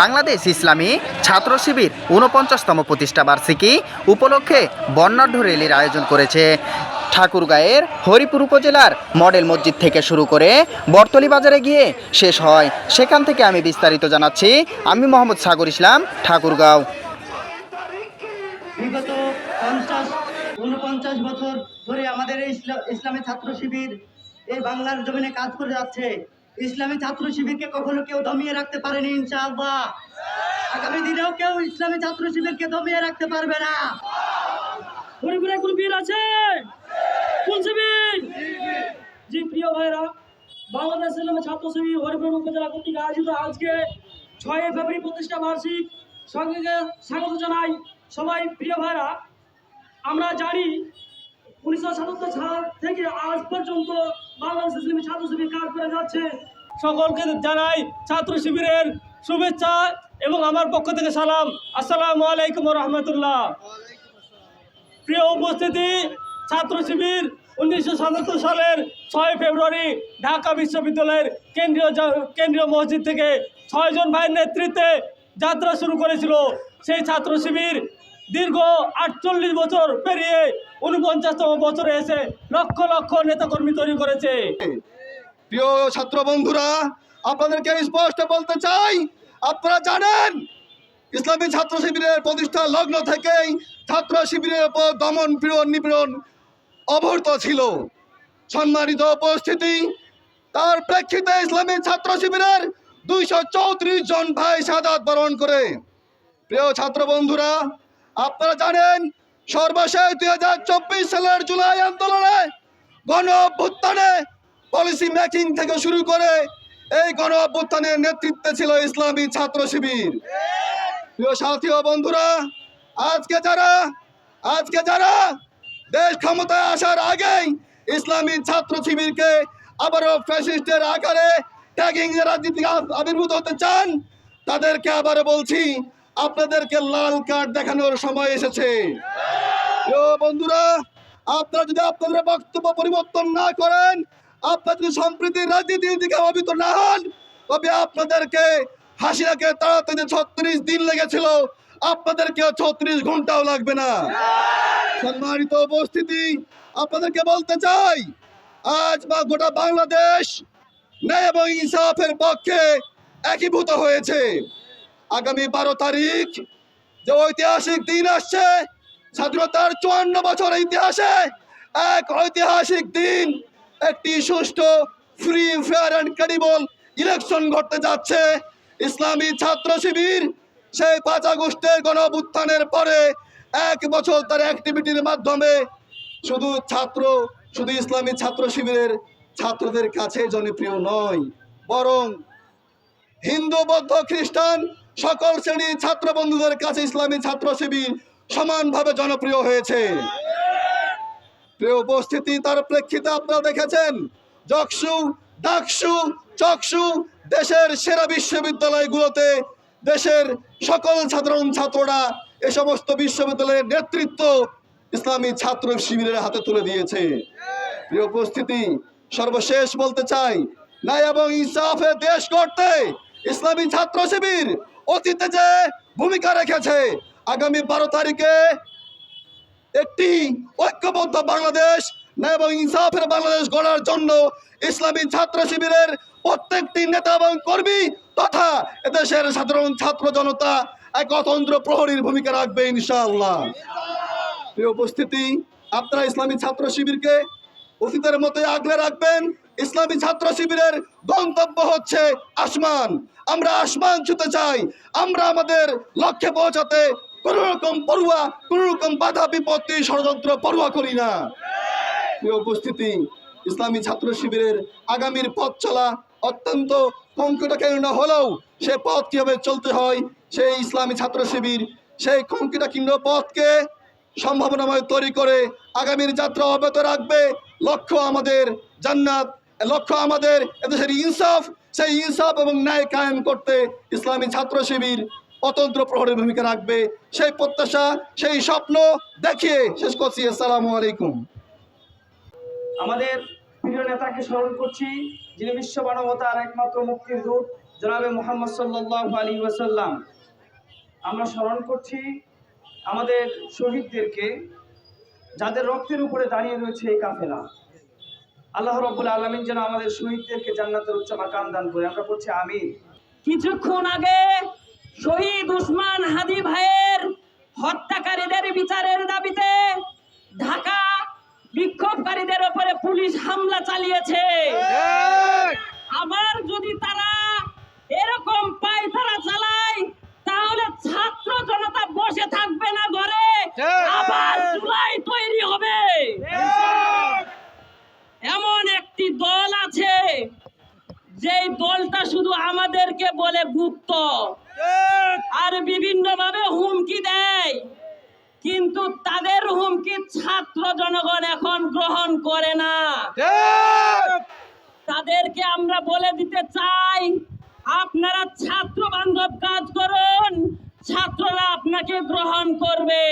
বাংলাদেশ ইসলামী ছাত্র শিবির ঊনপঞ্চাশতম প্রতিষ্ঠা বার্ষিকী উপলক্ষে বর্ণাঢ্য র্যালির আয়োজন করেছে। ঠাকুরগাঁয়ের হরিপুর উপজেলার মডেল মসজিদ থেকে শুরু করে বর্তলি বাজারে গিয়ে শেষ হয়। সেখান থেকে আমি বিস্তারিত জানাচ্ছি। আমি মোহাম্মদ সাগর ইসলাম, ঠাকুরগাঁও। বিগত পঞ্চাশ বছর ধরে আমাদের ইসলামী ছাত্র শিবির এই বাংলার জমিনে কাজ করে যাচ্ছে। ইসলামী ছাত্র শিবিরকে কখনো কেউ দমিয়ে রাখতে পারেনি, ইনশাআল্লাহ। আগামী দিনেও কেউ ইসলামী ছাত্র শিবিরকে দমিয়ে রাখতে পারবে না। হরিপুরে কোন বীর আছে? শিবির? জি, প্রিয় ভাইরা, বাংলাদেশ ইসলামী ছাত্র শিবির হরিপুর উপজেলা কর্তৃক আয়োজিত আজকে ছয় ফেব্রুয়ারি প্রতিষ্ঠা বার্ষিক। সঙ্গে স্বাগত জানাই সবাই, প্রিয় ভাইরা। আমরা জানি উনিশশো সাতাত্তর সাল থেকে আজ পর্যন্ত সকলকে জানাই ছাত্র শিবিরের শুভেচ্ছা এবং আমার পক্ষ থেকে সালাম। আসসালামু আলাইকুম রহমতুল্লাহ প্রিয় উপস্থিতি, ছাত্র শিবির উনিশশো সাতাত্তর সালের ছয় ফেব্রুয়ারি ঢাকা বিশ্ববিদ্যালয়ের কেন্দ্রীয় কেন্দ্রীয় মসজিদ থেকে ছয়জন ভাইয়ের নেতৃত্বে যাত্রা শুরু করেছিল। সেই ছাত্র শিবির দীর্ঘ আটচল্লিশ বছর পেরিয়ে উনপঞ্চাশতম বছরে এসে লক্ষ লক্ষ নেতাকর্মী তৈরি করেছে। প্রিয় ছাত্র বন্ধুরা, আপনাদেরকে স্পষ্ট বলতে চাই, আপনারা জানেন, ইসলামী ছাত্র শিবিরের প্রতিষ্ঠা লগ্ন থেকেই ছাত্র শিবিরের উপর দমন পীড়ন নিপীড়ন অবহৃত ছিল। সম্মানিত উপস্থিতি, তার প্রেক্ষিতে ইসলামী ছাত্র শিবিরের দুইশো চৌত্রিশ জন ভাই সাদাত বরণ করে। প্রিয় ছাত্র বন্ধুরা আপনারা জানেন, সর্বশেষ দুই হাজার চব্বিশ সালের জুলাই আন্দোলনে গণ অভ্যুত্থানে পলিসি মেকিং থেকে শুরু করে এই গণ অভ্যুত্থানের নেতৃত্বে ছিল ইসলামী ছাত্র শিবির। প্রিয় সাথী ও বন্ধুরা, আজকে যারা আজকে যারা দেশ ক্ষমতায় আসার আগেই ইসলামী ছাত্র শিবিরকে আবারও ফ্যাসিস্টের আকারে ট্যাগিং রাজনীতি আবির্ভূত হতে চান, তাদেরকে আবারও বলছি আপনাদেরকে লাল কার্ড দেখানোর সময় এসেছে। বন্ধুরা, আপনারা যদি আপনাদের বক্তব্য পরিবর্তন না করেন, আপনারা যদি সম্প্রীতির রাজনীতির দিকে অভিত না হন, তবে আপনাদেরকে হাসিনাকে তাড়াতাড়ি ছত্রিশ দিন লেগেছিল আপনাদেরকে ছত্রিশ ঘন্টাও লাগবে না। সম্মানিত উপস্থিতি, আপনাদেরকে বলতে চাই, আজ বা গোটা বাংলাদেশ ন্যায় এবং ইনসাফের পক্ষে একীভূত হয়েছে। আগামী বারো তারিখ যে ঐতিহাসিক দিন আসছে, স্বাধীনতার চুয়ান্ন বছর ইতিহাসে, এক ঐতিহাসিক দিন, একটি সুষ্ঠু free fair and credible election ঘটতে যাচ্ছে। ইসলামী ছাত্র শিবির সেই পাঁচ আগস্টের গণ অভ্যুত্থানের পরে এক বছর তার অ্যাক্টিভিটির মাধ্যমে শুধু ছাত্র, শুধু ইসলামী ছাত্র শিবিরের ছাত্রদের কাছে জনপ্রিয় নয়, বরং হিন্দু, বৌদ্ধ, খ্রিস্টান সকল শ্রেণির ছাত্র বন্ধুদের কাছে ইসলামী ছাত্র শিবির সমানভাবে জনপ্রিয় হয়েছে। প্রিয় উপস্থিতি, তার প্রেক্ষিতে আপনারা দেখেছেন, যকসু ডাকসু চকসু দেশের সেরা বিশ্ববিদ্যালয়গুলোতে দেশের সকল সাধারণ ছাত্ররা এ সমস্ত বিশ্ববিদ্যালয়ের নেতৃত্ব ইসলামী ছাত্র শিবিরের হাতে তুলে দিয়েছে। প্রিয় উপস্থিতি, সর্বশেষ বলতে চাই ন্যায় এবং ইনসাফে দেশ গড়তে ইসলামী ছাত্র শিবির অতীতে যে ভূমিকা রেখেছে, আগামী বারো তারিখে একটি ঐক্যবদ্ধ বাংলাদেশ এবং ইনসাফের বাংলাদেশ গড়ার জন্য ইসলামী ছাত্র শিবিরের প্রত্যেকটি নেতা এবং কর্মী তথা এদেশের সাধারণ ছাত্র জনতা এক অতন্ত্র প্রহরীর ভূমিকা রাখবে ইনশাআল্লাহ। প্রিয় উপস্থিতি, আপনারা ইসলামী ছাত্র শিবিরকে অতীতের মতোই আগলে রাখবেন। ইসলামী ছাত্র শিবিরের গন্তব্য হচ্ছে আসমান। আমরা আসমান ছুতে চাই, আমরা আমাদের লক্ষ্যে পৌঁছাতে কোন রকম পড়ুয়া কোন রকম বাধা, বিপত্তি, ষড়যন্ত্র পড়ুয়া করি না। উপস্থিতি, ইসলামী ছাত্র শিবিরের আগামীর পথ চলা অত্যন্ত কঙ্কটাকীর্ণ হলেও সে পথ কীভাবে চলতে হয়, সেই ইসলামী ছাত্র শিবির সেই কঙ্কটাকীর্ণ পথকে সম্ভাবনাময় তৈরি করে আগামীর যাত্রা অব্যাহত রাখবে। লক্ষ্য আমাদের জান্নাত, লক্ষ্য আমাদের এদেশের ইনসাফ সেই ইনসাফ এবং ন্যায় কায়েম করতে ইসলামী ছাত্র শিবির অতন্ত্র প্রহরের ভূমিকা রাখবে। সেই প্রত্যাশা, সেই স্বপ্ন দেখিয়ে শেষ করছি। আসসালামু আলাইকুম। আমাদের প্রিয় নেতাকে স্মরণ করছি, যিনি বিশ্ব মানবতার একমাত্র মুক্তির দূত, জনাবে মোহাম্মদ সাল্লাহ আলী ওয়াসাল্লাম। আমরা স্মরণ করছি আমাদের শহীদদেরকে, যাদের রক্তের উপরে দাঁড়িয়ে রয়েছে এই কাফেলা। আল্লাহ রব্বুল আলমিন যেন আমাদের শহীদদেরকে জান্নাতের উচ্চ মাকাম দান করে। আমরা বলছি আমি কিছুক্ষণ আগে শহীদ উসমান হাদি ভাইয়ের হত্যাকারীদের বিচারের যেই দলটা শুধু আমাদেরকে বলে গুপ্ত। আর বিভিন্ন ভাবে হুমকি দেয়। কিন্তু তাদের হুমকি ছাত্র জনগণ এখন গ্রহণ করে না। তাদেরকে আমরা বলে দিতে চাই, আপনারা ছাত্র বান্ধব কাজ করুন, ছাত্ররা আপনাকে গ্রহণ করবে।